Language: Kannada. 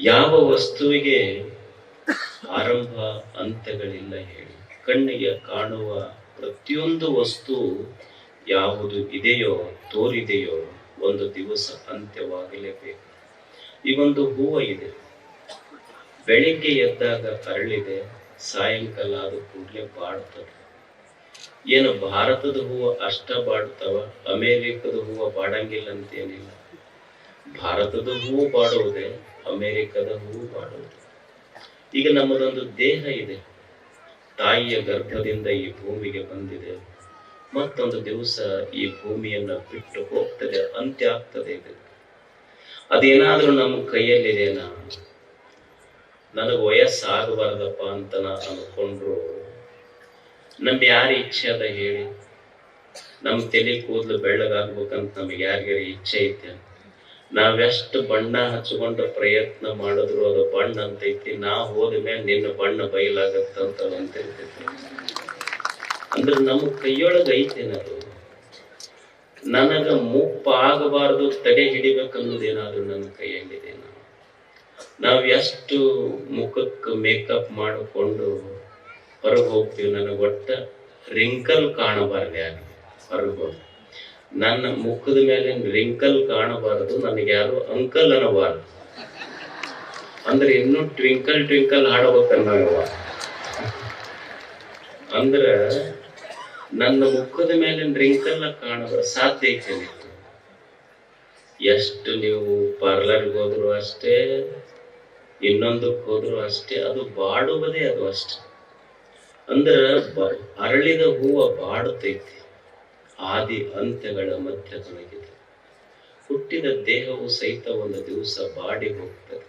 ಯಾವ ವಸ್ತುವಿಗೆ ಆರಂಭ ಅಂತ್ಯಗಳಿಲ್ಲ ಹೇಳಿ. ಕಣ್ಣಿಗೆ ಕಾಣುವ ಪ್ರತಿಯೊಂದು ವಸ್ತು ಯಾವುದು ಇದೆಯೋ, ತೋರಿದೆಯೋ, ಒಂದು ದಿವಸ ಅಂತ್ಯವಾಗಲೇಬೇಕು. ಈ ಒಂದು ಹೂವು ಇದೆ. ಬೆಳಿಗ್ಗೆ ಎದ್ದಾಗ ಅರಳಿದೆ ಸಾಯಂಕಾಲ ಆದ ಕೂಡಲೇ ಬಾಡ್ತದೆ. ಏನು ಭಾರತದ ಹೂವು ಅಷ್ಟ ಬಾಡ್ತಾವ, ಅಮೇರಿಕದ ಹೂವು ಬಾಡಂಗಿಲ್ಲ ಅಂತೇನಿಲ್ಲ. ಭಾರತದ ಹೂವು ಬಾಡುವುದೇ ಅಮೇರಿಕದ ಹೂವು ಬಾಡುವುದು ಈಗ ನಮ್ಮದೊಂದು ದೇಹ ಇದೆ. ತಾಯಿಯ ಗರ್ಭದಿಂದ ಈ ಭೂಮಿಗೆ ಬಂದಿದೆ. ಮತ್ತೊಂದು ದಿವಸ ಈ ಭೂಮಿಯನ್ನ ಬಿಟ್ಟು ಹೋಗ್ತದೆ ಅಂತ್ಯ ಆಗ್ತದೆ ಇದು. ಅದೇನಾದ್ರೂ ನಮ್ಮ ಕೈಯಲ್ಲಿದೆನಾ ನನಗೆ ವಯಸ್ಸಾಗಬಾರ್ದಪ್ಪ ಅಂತ ನಾನು ಅನ್ಕೊಂಡ್ರು. ನಮ್ ಯಾರ ಇಚ್ಛೆ ಅದ ಹೇಳಿ. ನಮ್ ತಲೆ ಕೂದಲು ಬೆಳ್ಳಗಾಗ್ಬೇಕಂತ ನಮಗೆ ಯಾರಿಗಾರ ಇಚ್ಛೆ ಐತೆ ನಾವೆಷ್ಟು ಬಣ್ಣ ಹಚ್ಕೊಂಡು ಪ್ರಯತ್ನ ಮಾಡಿದ್ರು ಅದು ಬಣ್ಣ ಅಂತೈತಿ. ನಾ ಹೋದ ಮೇಲೆ ನಿನ್ನ ಬಣ್ಣ ಬಯಲಾಗತ್ತಂತ ಅಂತಿರ್ತೈತಿ ಅಂದ್ರೆ ನಮ್ಮ ಕೈಯೊಳಗ ಐತೇನದು? ನನಗ ಮುಪ್ಪ ಆಗಬಾರದು ತಡೆ ಹಿಡಿಬೇಕನ್ನೋದೇನಾದ್ರೂ ನನ್ನ ಕೈಯಲ್ಲಿದೆ ನಾವು ಎಷ್ಟು ಮುಖಕ್ಕೆ ಮೇಕಪ್ ಮಾಡಿಕೊಂಡು ಹೊರಗೆ ಹೋಗ್ತೀವಿ, ನನಗೆ ಒಟ್ಟ ರಿಂಕಲ್ ಕಾಣಬಾರ್ದು ಯಾರು ಹೊರಗೆ ಹೋಗಿ. ನನ್ನ ಮುಖದ ಮೇಲೆ ರಿಂಕಲ್ ಕಾಣಬಾರದು, ನನಗೆ ಯಾರು ಅಂಕಲ್ ಅನ್ನಬಾರದು. ಅಂದ್ರೆ ಇನ್ನು ಟ್ವಿಂಕಲ್ ಟ್ವಿಂಕಲ್ ಹಾಡಬೇಕನ್ನವ ಅಂದ್ರ ನನ್ನ ಮುಖದ ಮೇಲೆ ರಿಂಕಲ್ ಕಾಣಬಾರ ಸಾಧ್ಯ ಐತೆ ಎಷ್ಟು ನೀವು ಪಾರ್ಲರ್ಗೆ ಹೋದ್ರು ಅಷ್ಟೇ, ಇನ್ನೊಂದಕ್ಕೆ ಹೋದ್ರು ಅಷ್ಟೇ, ಅದು ಬಾಡುವುದೇ ಅದು ಅಷ್ಟೇ. ಅಂದ್ರ ಅರಳಿದ ಹೂವ ಬಾಡುತ್ತೈತಿ. ಆದಿ ಅಂತ್ಯಗಳ ಮಧ್ಯ ತೊಡಗಿದೆ. ಹುಟ್ಟಿದ ದೇಹವು ಸಹಿತ ಒಂದು ದಿವಸ ಬಾಡಿ ಹೋಗ್ತದೆ.